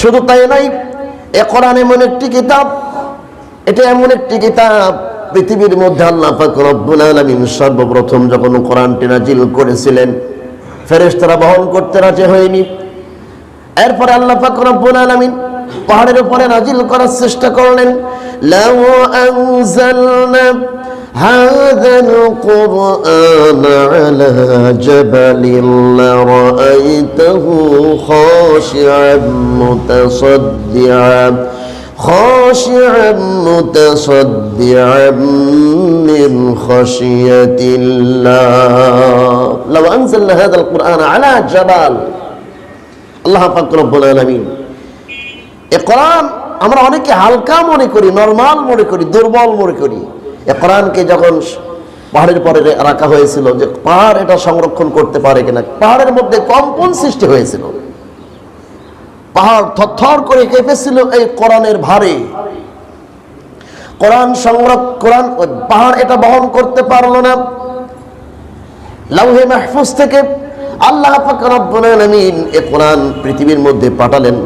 শুধু তাই নাই, এ কোরআন এমন একটি কিতাব, এটা এমন একটি কিতাব, পৃথিবীর মধ্যে আল্লাহ রব্বুল আলামিন সর্বপ্রথম যখন কোরআনটি নাজিল করেছিলেন, ফেরেশতারা বহন করতে রাজি হয়নি। এরপরে আল্লাহ রব্বুল আলামিন পাহাড়ের উপরে নাজিল করার চেষ্টা করলেন, লাউ আনজালনা هذا القرآن على جبل لرأيته خاشعا متصدعا خاشعا متصدعا من خشية الله لو أنزلنا هذا القرآن على جبل আল্লাহ পাক রব্বুল আলামিন এ কোরআন আমরা অনেকে হালকা মনে করি নরমাল মনে করি দুর্বল মনে করি এ কোরআনকে যখন পাহাড়ের পরে রাখা হয়েছিল যে পাহাড় এটা সংরক্ষণ করতে পারে কিনা, পাহাড়ের মধ্যে কম্পন সৃষ্টি হয়েছিল। পাহাড় থরথর করে কেঁপেছিল এই কোরআনের ভারে। কোরআন সংরক্ষণ পাহাড় এটা বহন করতে পারল না। লাউহে মাহফুজ থেকে আল্লাহ রব্বুল আলামিন এ কোরআন পৃথিবীর মধ্যে পাঠালেন।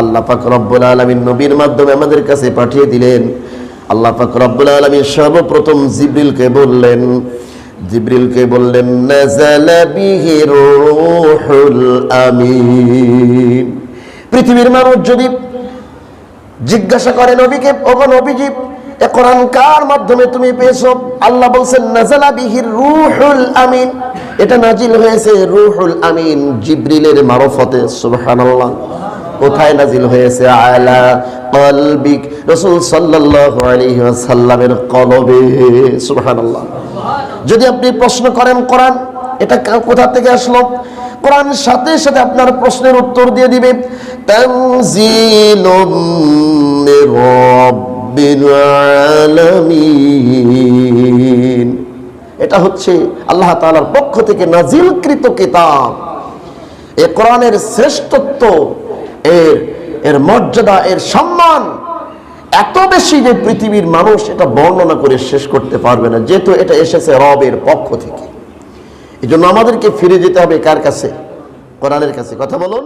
আল্লাহ পাক রব্বুল আলামিন নবীর মাধ্যমে আমাদের কাছে পাঠিয়ে দিলেন। আল্লাহ পাক রব্বুল আলামিন সর্বপ্রথম জিবরিলকে বললেন জিবরিলকে বললেন আমিন। পৃথিবীর মানুষ যদি জিজ্ঞাসা করে নবীকে, ওগো নবীজি, এ কোরআন কার মাধ্যমে তুমি পেয়েছ? আল্লাহ বলছেন নাজালা বিহির রূহুল আমিন। এটা নাজিল হয়েছে রূহুল আমিন জিব্রিলের মারফতে, সুবহানাল্লাহ। কোথায় নাজিল হয়েছে? আলা কলবিক রাসূল সাল্লাল্লাহু আলাইহি ওয়াসাল্লামের কলবে। সুবহানাল্লাহ। যদি আপনি প্রশ্ন করেন কোরআন, এটা কোথা থেকে আসলো? কোরআন সাথে সাথে আপনার প্রশ্নের উত্তর দিয়ে দিবে। তানজিলুম মির আলামিন। এটা হচ্ছে আল্লাহ তাআলার পক্ষ থেকে নাজিলকৃত কিতাব। এ কোরআনের শ্রেষ্ঠত্ব এর এর মর্যাদা, এর সম্মান এত বেশি যে পৃথিবীর মানুষ এটা বর্ণনা করে শেষ করতে পারবে না, যেহেতু এটা এসেছে রবের পক্ষ থেকে। এই জন্য আমাদেরকে ফিরে যেতে হবে কার কাছে? কোরআনের কাছে। কথা বলুন।